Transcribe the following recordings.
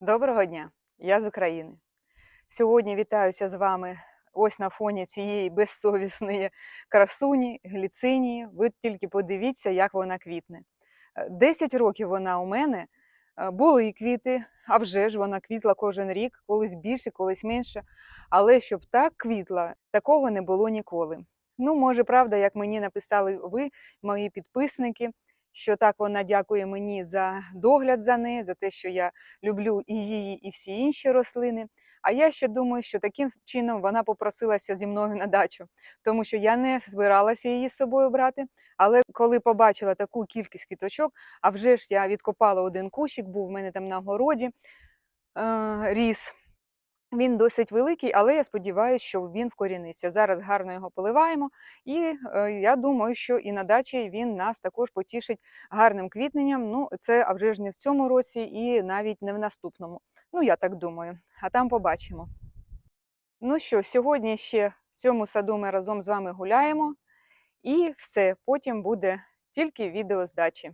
Доброго дня! Я з України. Сьогодні вітаюся з вами ось на фоні цієї безсовісної красуні, гліцинії. Ви тільки подивіться, як вона квітне. Е, 10 років вона у мене. Е, Були і квіти, а вже ж вона квітла кожен рік, колись більше, колись менше. Але щоб так квітла, такого не було ніколи. Ну, може, правда, як мені написали ви, мої підписники, що так вона дякує мені за догляд за нею, за те, що я люблю і її, і всі інші рослини. А я ще думаю, що таким чином вона попросилася зі мною на дачу, тому що я не збиралася її з собою брати. Але коли побачила таку кількість квіточок, а вже ж я відкопала один кущик, був в мене там на городі е, ріс. Він досить великий, але я сподіваюся, що він вкоріниться. Зараз гарно його поливаємо, і е, я думаю, що і на дачі він нас також потішить гарним квітненням. Ну, це а вже ж не в цьому році, і навіть не в наступному. Ну, я так думаю. А там побачимо. Ну що, сьогодні ще в цьому саду ми разом з вами гуляємо, і все, потім буде тільки відео з дачі.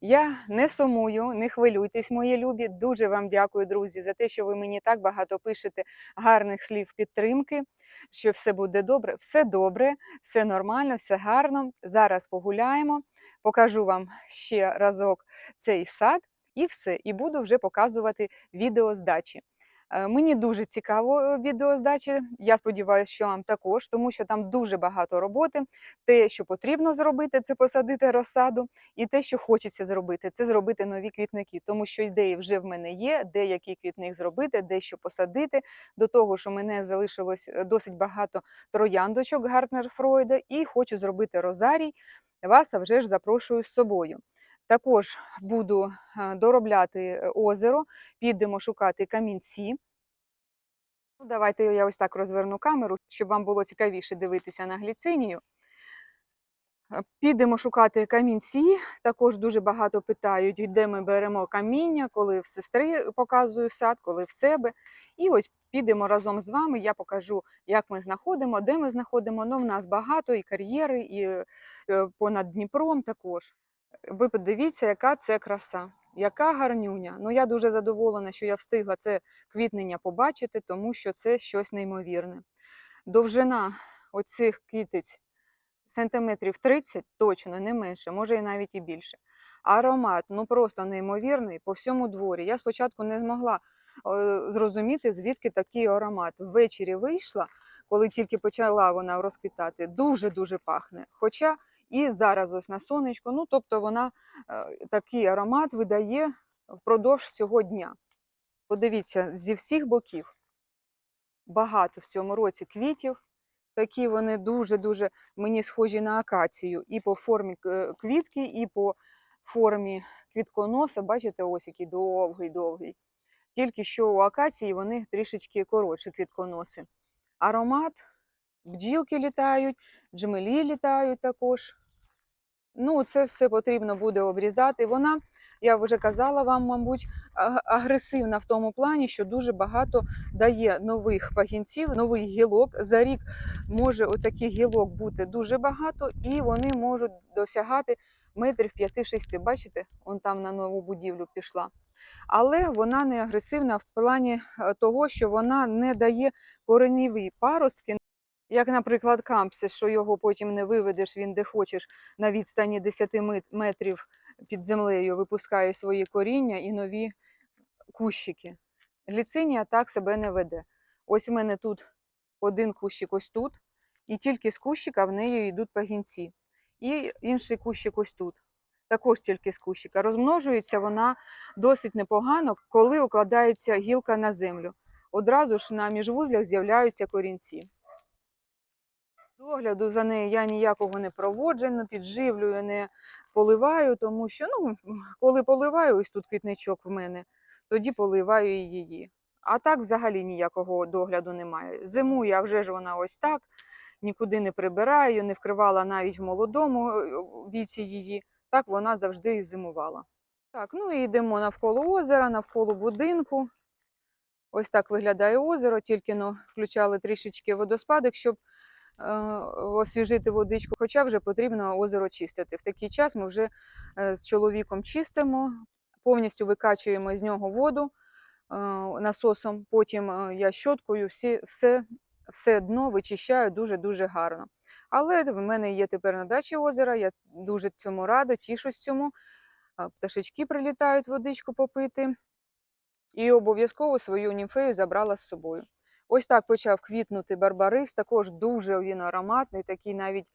Я не сумую, не хвилюйтесь, мої любі. Дуже вам дякую, друзі, за те, що ви мені так багато пишете гарних слів підтримки, що все буде добре. Все добре, все нормально, все гарно. Зараз погуляємо, покажу вам ще разок цей сад і все. І буду вже показувати відео з дачі. Е, Мені дуже цікаво е, відео з. Я сподіваюся, що вам також, тому що там дуже багато роботи. Те, що потрібно зробити, це посадити розсаду. І те, що хочеться зробити, це зробити нові квітники, тому що ідеї вже в мене є, де який квітник зробити, де що посадити. До того ж, мене залишилось е, досить багато трояндочок Гартнер Фройда, і хочу зробити розарій. Вас вже ж запрошую з собою. Також буду е, доробляти е, озеро, підемо шукати камінці. Ну, Давайте я ось так розверну камеру, щоб вам було цікавіше дивитися на гліцинію. Е, Підемо шукати камінці. Також дуже багато питають, де ми беремо каміння, коли в сестри показую сад, коли в себе. І ось підемо разом з вами. Я покажу, як ми знаходимо, де ми знаходимо. Ну, в нас багато і кар'єри, і понад Дніпром також. Ви подивіться, яка це краса, яка гарнюня. Ну я дуже задоволена, що я встигла це квітнення побачити, тому що це щось неймовірне. Довжина оцих квітиць сантиметрів 30 точно не менше, може і навіть і більше. Аромат ну просто неймовірний по всьому дворі. Я спочатку не змогла е, зрозуміти, звідки такий аромат. Ввечері вийшла, коли тільки почала вона розквітати, дуже-дуже пахне. Хоча і зараз ось на сонечку, ну тобто вона е, такий аромат видає впродовж всього дня. Подивіться, зі всіх боків багато в цьому році квітів. Такі вони дуже-дуже мені схожі на акацію. І по формі квітки, і по формі квітконоса. Бачите, ось який довгий-довгий. Тільки що у акації вони трішечки коротші квітконоси. Аромат, бджілки літають, джмелі літають також. Ну, це все потрібно буде обрізати. Вона, я вже казала вам, мабуть, агресивна в тому плані, що дуже багато дає нових пагінців, нових гілок. За рік може отаких гілок бути дуже багато, і вони можуть досягати метрів 5-6. Бачите, он там на нову будівлю пішла. Але вона не агресивна в плані е, того, що вона не дає кореневі паростки, як, наприклад, кампси, що його потім не виведеш, він де хочеш на відстані 10 метрів під землею випускає свої коріння і нові кущики. Гліцинія так себе не веде. Ось у мене тут один кущик ось тут, і тільки з кущика в неї йдуть пагінці. І інший кущик ось тут. Також тільки з кущика. Розмножується вона досить непогано, коли укладається гілка на землю. Одразу ж на міжвузлях з'являються корінці. Догляду за нею я ніякого не проводжу, не підживлюю, не поливаю, тому що ну, коли поливаю, ось тут квітничок в мене, тоді поливаю її. А так взагалі ніякого догляду немає. Зимує, а вже ж вона ось так, нікуди не прибираю, не вкривала навіть в молодому е, віці її. Так вона завжди і зимувала. Так, ну і йдемо навколо озера, навколо будинку. Ось так виглядає озеро, тільки ну, включали трішечки водоспадок, щоб освіжити водичку, хоча вже потрібно озеро чистити. В такий час ми вже е, з чоловіком чистимо, повністю викачуємо з нього воду, насосом. Потім е, я щоткою всі, все, все дно вичищаю дуже-дуже гарно. Але в мене є тепер на дачі озера, я дуже цьому рада, тішусь цьому. Пташечки прилітають водичку попити. І обов'язково свою німфею забрала з собою. Ось так почав квітнути барбарис, також дуже він ароматний, такий навіть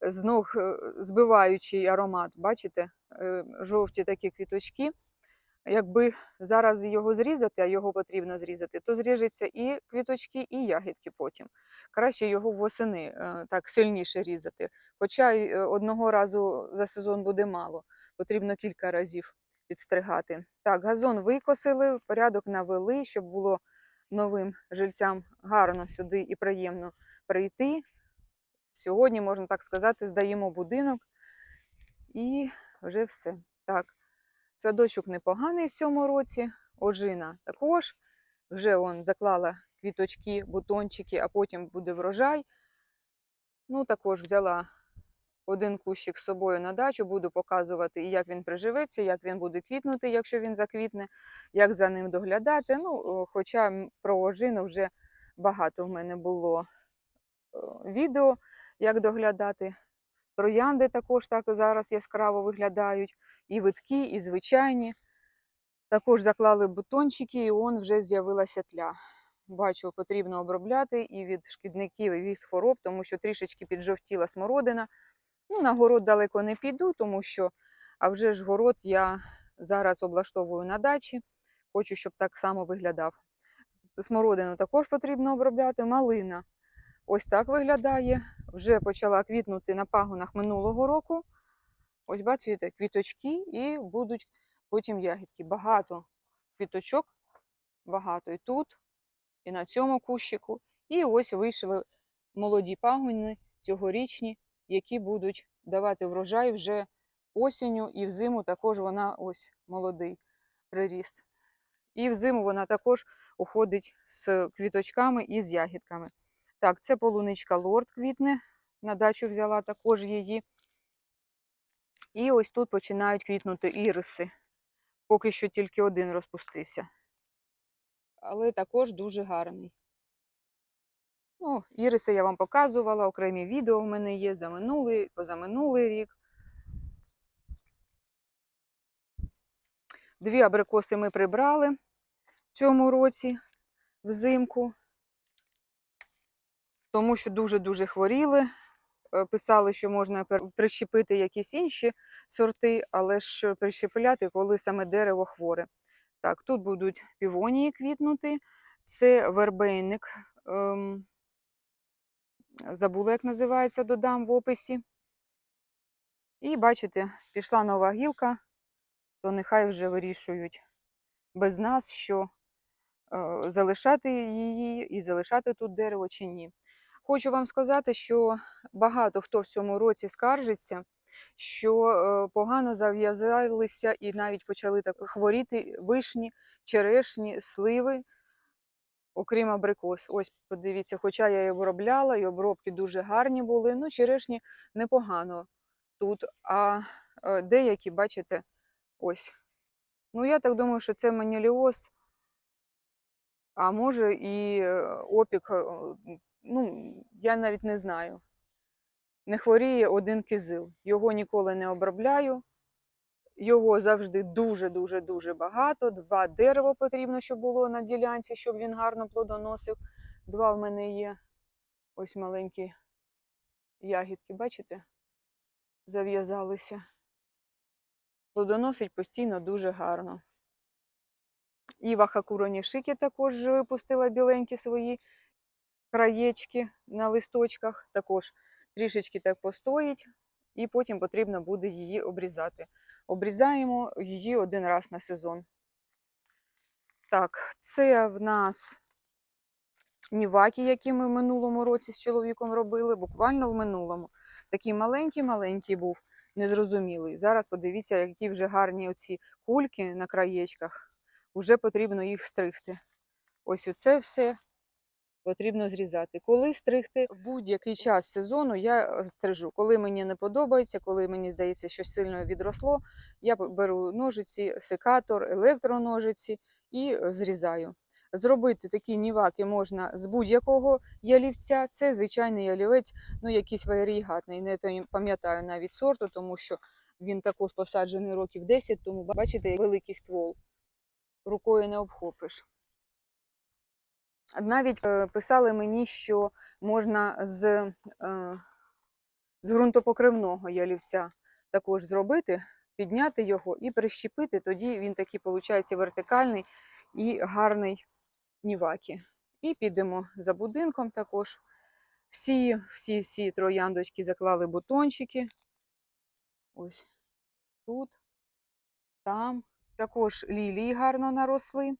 з ног е, збиваючий аромат. Бачите, Е, жовті такі квіточки. Якби зараз його зрізати, а його потрібно зрізати, то зріжеться і квіточки, і ягідки потім. Краще його восени е, так сильніше різати. Хоча е, одного разу за сезон буде мало, потрібно кілька разів підстригати. Так, газон викосили, порядок навели, щоб було новим жильцям гарно сюди і приємно прийти. Сьогодні, можна так сказати, здаємо будинок і вже все. Так, садочок непоганий в цьому році, ожина також. Вже он заклала квіточки, бутончики, а потім буде врожай. Ну, також взяла один кущик з собою на дачу, буду показувати, як він приживеться, як він буде квітнути, якщо він заквітне, як за ним доглядати. Ну, хоча про ожину вже багато в мене було відео, як доглядати. Троянди також так зараз яскраво виглядають, і виткі, і звичайні. Також заклали бутончики, і он вже з'явилася тля. Бачу, потрібно обробляти і від шкідників, і від хвороб, тому що трішечки піджовтіла смородина. Ну, на город далеко не піду, тому що, а вже ж город я зараз облаштовую на дачі. Хочу, щоб так само виглядав. Смородину також потрібно обробляти. Малина ось так виглядає. Вже почала квітнути на пагонах минулого року. Ось бачите, квіточки і будуть потім ягідки. Багато квіточок, багато і тут, і на цьому кущику. І ось вийшли молоді пагони цьогорічні, які будуть давати врожай вже осінню, і взиму також вона ось молодий приріст. І взиму вона також уходить з квіточками і з ягідками. Так, це полуничка лорд квітне. На дачу взяла також її. І ось тут починають квітнути іриси. Поки що тільки один розпустився. Але також дуже гарний. Ну, іриси я вам показувала, окремі відео в мене є за минулий, позаминулий рік. Дві абрикоси ми прибрали в цьому році взимку, тому що дуже-дуже хворіли. Е, Писали, що можна прищепити якісь інші сорти, але ж прищепляти, коли саме дерево хворе. Так, тут будуть півонії квітнути. Це вербейник. Ем, забула, як називається, додам в описі. І бачите, пішла нова гілка, то нехай вже вирішують без нас, що е, залишати її і залишати тут дерево чи ні. Хочу вам сказати, що багато хто в цьому році скаржиться, що е, погано зав'язалися і навіть почали так хворіти вишні, черешні, сливи, окрім абрикос. Ось подивіться, хоча я і обробляла, і обробки дуже гарні були. Ну, черешні непогано тут. А е, деякі, бачите, ось. Ну, я так думаю, що це маніліоз, а може і е, опік. е, Ну, я навіть не знаю. Не хворіє один кизил. Його ніколи не обробляю. Його завжди дуже-дуже-дуже багато. Два дерева потрібно, щоб було на ділянці, щоб він гарно плодоносив. Два в мене є. Ось маленькі ягідки, бачите? Зав'язалися. Плодоносить постійно дуже гарно. Іва Хакуронішики також випустила біленькі свої краєчки на листочках. Також трішечки так постоїть, і потім потрібно буде її обрізати. Обрізаємо її один раз на сезон. Так, це в нас ніваки, які ми в минулому році з чоловіком робили, буквально в минулому. Такий маленький-маленький був, незрозумілий. Зараз подивіться, які вже гарні оці кульки на краєчках. Вже потрібно їх стригти. Ось оце все потрібно зрізати. Коли стригти в будь-який час сезону я стрижу. Коли мені не подобається, коли мені здається, що сильно відросло, я беру ножиці, секатор, електроножиці і е, зрізаю. Зробити такі ніваки можна з будь-якого ялівця. Це звичайний ялівець, ну якийсь варігатний. Не пам'ятаю навіть сорту, тому що він також посаджений років 10, тому бачите, великий ствол. Рукою не обхопиш. Навіть е, писали мені, що можна з, е, з ґрунтопокривного ялівця також зробити, підняти його і прищепити, тоді він такий, виходить, вертикальний і гарний нівакі. І підемо за будинком також. Всі, всі, всі трояндочки заклали бутончики. Ось тут, там. Також лілії гарно наросли.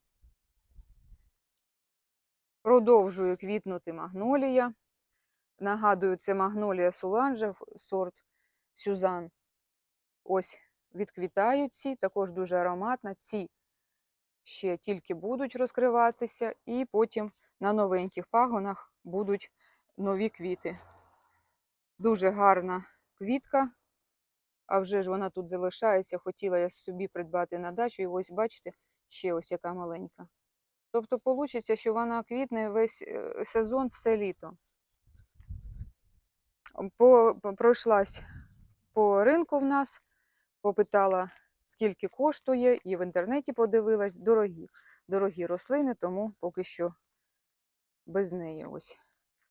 Продовжую квітнути магнолія. Нагадую, це магнолія Суланжа, сорт Сюзан. Ось відквітають ці, також дуже ароматна. Ці ще тільки будуть розкриватися, і потім на новеньких пагонах будуть нові квіти. Дуже гарна квітка, а вже ж вона тут залишається. Хотіла я собі придбати на дачу, і ось бачите, ще ось яка маленька. Тобто вийде, що вона квітне весь е, сезон, все літо. По, пройшлась по ринку в нас, попитала, скільки коштує, і в інтернеті подивилась, дорогі. Дорогі рослини, тому поки що без неї ось.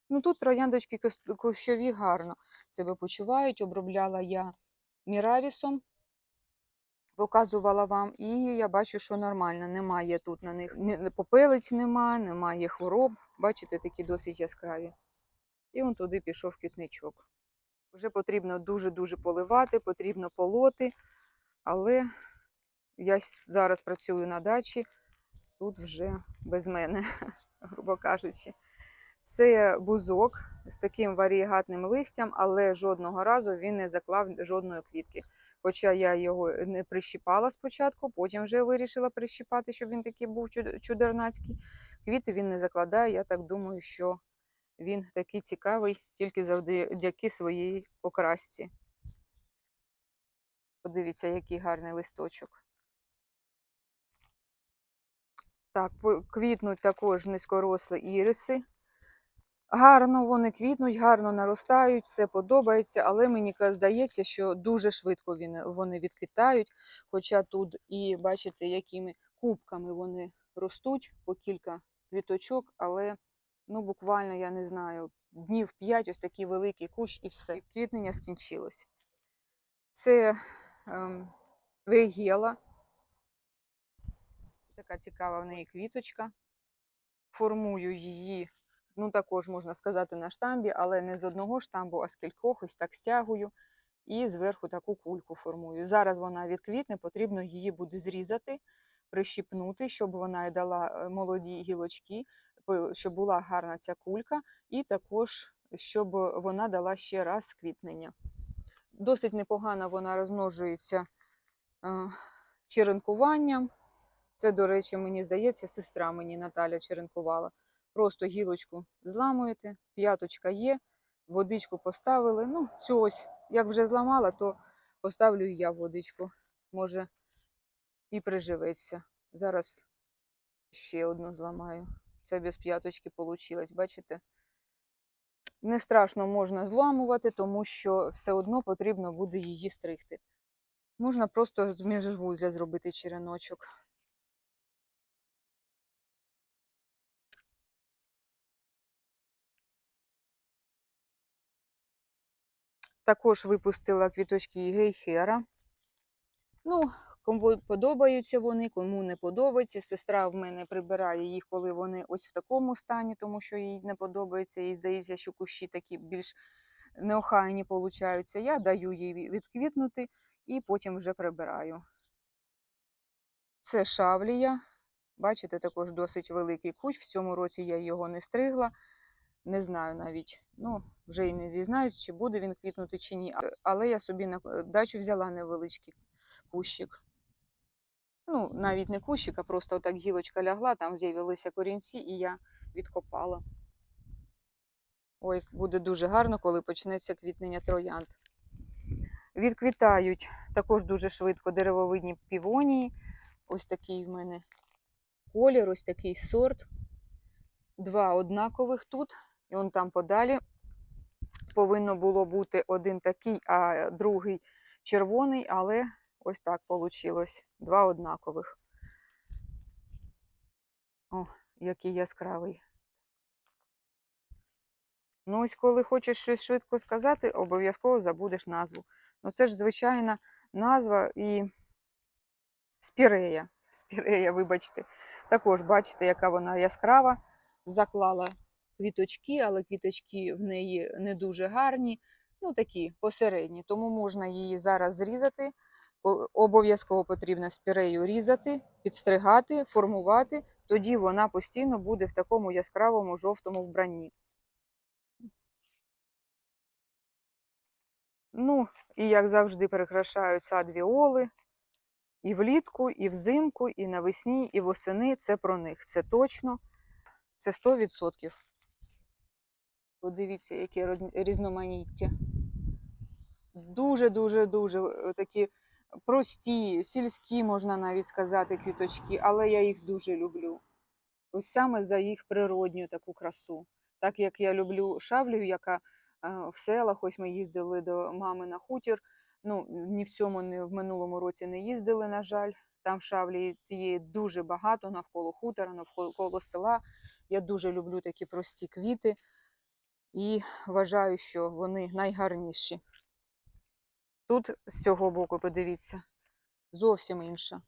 Ну тут трояндочки кущові гарно себе почувають. Обробляла я міравісом, показувала вам, і я бачу, що нормально. Немає тут на них попелиць немає, немає хвороб. Бачите, такі досить яскраві. І он туди пішов квітничок. Вже потрібно дуже-дуже поливати, потрібно полоти, але я зараз працюю на дачі, тут вже без мене, грубо кажучи. Це бузок з таким варієгатним листям, але жодного разу він не заклав жодної квітки. Хоча я його не прищіпала спочатку, потім вже вирішила прищіпати, щоб він такий був чудернацький. Квіти він не закладає. Я так думаю, що він такий цікавий тільки завдяки своїй окрасці. Подивіться, який гарний листочок. Так, квітнуть також низькорослі іриси. Гарно вони квітнуть, гарно наростають, все подобається, але мені здається, що дуже швидко вони відквітають. Хоча тут і бачите, якими кубками вони ростуть по кілька квіточок, але ну, буквально, я не знаю, днів 5 ось такий великий кущ і все. Квітнення скінчилось. Це ем, вегела. Така цікава в неї квіточка. Формую її ну також можна сказати на штамбі, але не з одного штамбу, а з кількох, ось так стягую. І зверху таку кульку формую. Зараз вона відквітне, потрібно її буде зрізати, прищіпнути, щоб вона й дала е, молоді гілочки, щоб була гарна ця кулька, і також щоб вона дала ще раз квітнення. Досить непогано вона розмножується е, черенкуванням. Це, до речі, мені здається, сестра мені Наталя черенкувала. Просто гілочку зламуєте, п'яточка є, водичку поставили. Ну, цю ось, як вже зламала, то поставлю я водичку. Може, і приживеться. Зараз ще одну зламаю. Це без п'яточки вийшло, бачите? Не страшно можна зламувати, тому що все одно потрібно буде її стригти. Можна просто з міжвузля зробити череночок. Також випустила квіточки гейхера. Ну, кому подобаються вони, кому не подобається. Сестра в мене прибирає їх, коли вони ось в такому стані, тому що їй не подобається. Їй здається, що кущі такі більш неохайні получаються. Я даю їй відквітнути і потім вже прибираю. Це шавлія. Бачите, також досить великий кущ. В цьому році я його не стригла. Не знаю навіть, ну, вже і не дізнаюсь, чи буде він квітнути, чи ні. Але я собі на е, дачу взяла невеличкий кущик. Ну, навіть не кущик, а просто так гілочка лягла, там з'явилися корінці, і я відкопала. Ой, буде дуже гарно, коли почнеться квітнення троянд. Відквітають також дуже швидко деревовидні півонії. Ось такий в мене колір, ось такий сорт. Два однакових тут, і он там подалі повинно було бути один такий, а другий червоний, але ось так вийшло. Два однакових. О, який яскравий. Ну, ось коли хочеш щось швидко сказати, обов'язково забудеш назву. Ну, це ж звичайна назва і спірея. Спірея, вибачте. Також бачите, яка вона яскрава. Заклала квіточки, але квіточки в неї не дуже гарні, ну такі посередні. Тому можна її зараз зрізати. Обов'язково потрібно спірею різати, підстригати, формувати. Тоді вона постійно буде в такому яскравому жовтому вбранні. Ну, і як завжди, перекрашають сад віоли. І влітку, і взимку, і навесні, і восени. Це про них. Це точно. Це 100%. Подивіться, яке різноманіття. Дуже-дуже дуже е, такі прості, сільські, можна навіть сказати, квіточки, але я їх дуже люблю. Ось саме за їх природню таку красу. Так як я люблю шавлю, яка е, в селах, ось ми їздили до мами на хутір. Ну, ні в цьому, ні в минулому році не їздили, на жаль. Там шавлі тієї дуже багато навколо хутора, навколо села. Я дуже люблю такі прості квіти і вважаю, що вони найгарніші. Тут з цього боку, подивіться, зовсім інша.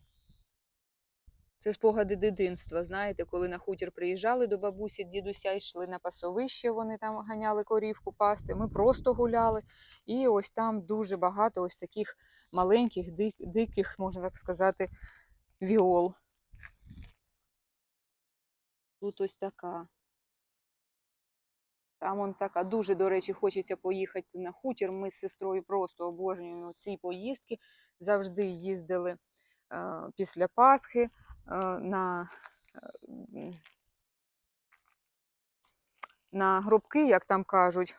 Це спогади дитинства, знаєте, коли на хутір приїжджали до бабусі, дідуся, йшли на пасовище, вони там ганяли корівку пасти. Ми просто гуляли. І ось там дуже багато ось таких маленьких, диких, можна так сказати, віол. Тут ось така. Там он така дуже, до речі, хочеться поїхати на хутір. Ми з сестрою просто обожнюємо ці поїздки. Завжди їздили е, після Пасхи е, на, е, на гробки, як там кажуть.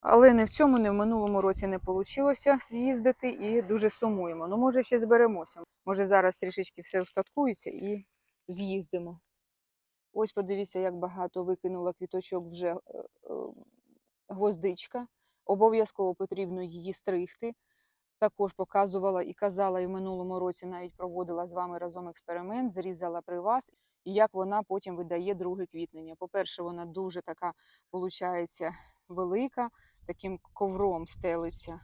Але не в цьому, не в минулому році не вийшло з'їздити і дуже сумуємо. Ну, може, ще зберемося. Може, зараз трішечки все устаткується і з'їздимо. Ось подивіться, як багато викинула квіточок вже е, е, гвоздичка. Обов'язково потрібно її стригти. Також показувала і казала, і в минулому році навіть проводила з вами разом експеримент, зрізала при вас, і як вона потім видає друге квітнення. По-перше, вона дуже така, виходить, велика, таким ковром стелиться.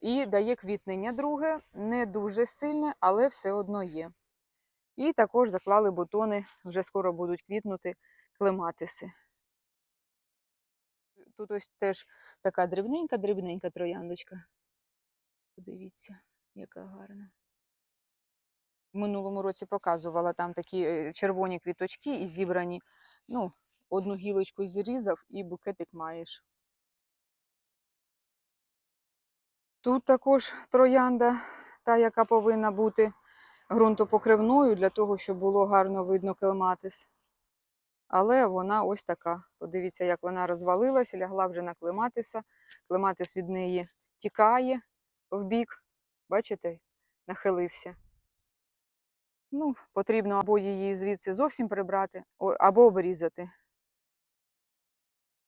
І дає квітнення друге, не дуже сильне, але все одно є. І також заклали бутони, вже скоро будуть квітнути клематиси. Тут ось теж така дрібненька-дрібненька трояндочка. Подивіться, яка гарна. В минулому році показувала там такі е, червоні квіточки і зібрані. Ну, одну гілочку зрізав і букетик маєш. Тут також троянда, та, яка повинна бути ґрунтопокривною для того, щоб було гарно видно клематис. Але вона ось така. Подивіться, як вона розвалилась, лягла вже на клематиса. Клематис від неї тікає вбік. Бачите, нахилився. Ну, потрібно або її звідси зовсім прибрати, або обрізати.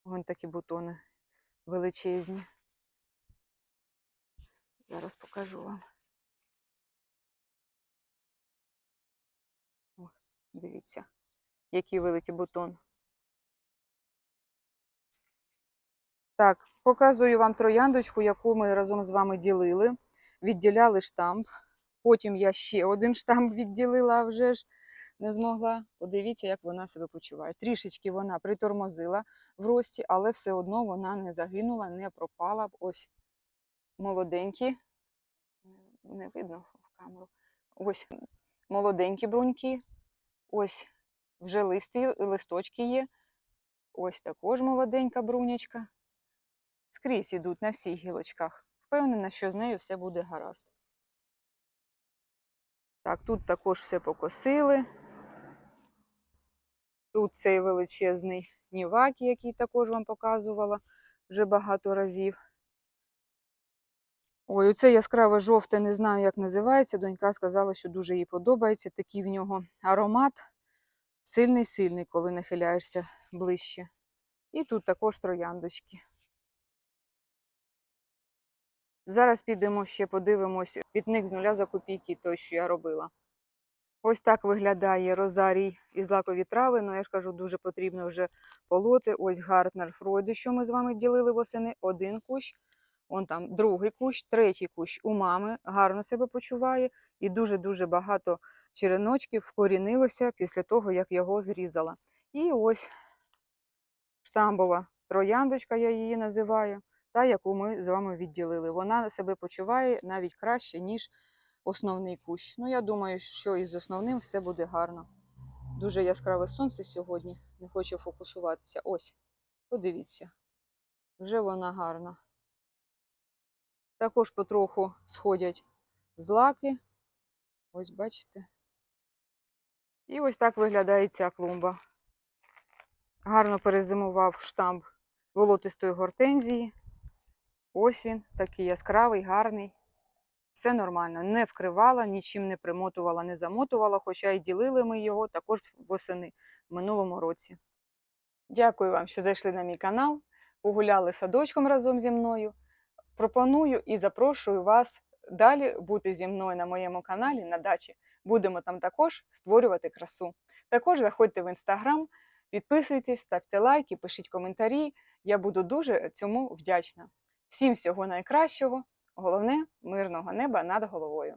Вон такі бутони величезні. Зараз покажу вам. Дивіться, який великий бутон. Так, показую вам трояндочку, яку ми разом з вами ділили. Відділяли штамп. Потім я ще один штамп відділила, а вже ж не змогла. Подивіться, як вона себе почуває. Трішечки вона притормозила в рості, але все одно вона не загинула, не пропала. Ось молоденькі. Не видно в камеру. Ось молоденькі бруньки. Ось вже листи, листочки є. Ось також молоденька брунячка. Скрізь ідуть на всіх гілочках. Впевнена, що з нею все буде гаразд. Так, тут також все покосили. Тут цей величезний нівак, який також вам показувала вже багато разів. Ой, оце яскраве жовте, не знаю, як називається. Донька сказала, що дуже їй подобається. Такий в нього аромат. Сильний-сильний, коли нахиляєшся ближче. І тут також трояндочки. Зараз підемо ще подивимось пітник з нуля за копійки, той, що я робила. Ось так виглядає розарій із злакові трави. Ну, я ж кажу, дуже потрібно вже полоти. Ось Гартнер Фройду, що ми з вами ділили восени. Один кущ, он там другий кущ, третій кущ у мами, гарно себе почуває. І дуже-дуже багато череночків вкорінилося після того, як його зрізала. І ось штамбова трояндочка, я її називаю, та, яку ми з вами відділили. Вона себе почуває навіть краще, ніж основний кущ. Ну, я думаю, що із основним все буде гарно. Дуже яскраве сонце сьогодні. Не хочу фокусуватися. Ось, подивіться. Вже вона гарна. Також потроху сходять злаки. Ось бачите. І ось так виглядає ця клумба. Гарно перезимував штамп волотистої гортензії. Ось він, такий яскравий, гарний. Все нормально. Не вкривала, нічим не примотувала, не замотувала, хоча й ділили ми його також восени в минулому році. Дякую вам, що зайшли на мій канал, погуляли садочком разом зі мною. Пропоную і запрошую вас далі бути зі мною на моєму каналі на дачі. Будемо там також створювати красу. Також заходьте в інстаграм, підписуйтесь, ставте лайки, пишіть коментарі. Я буду дуже цьому вдячна. Всім всього найкращого, головне мирного неба над головою.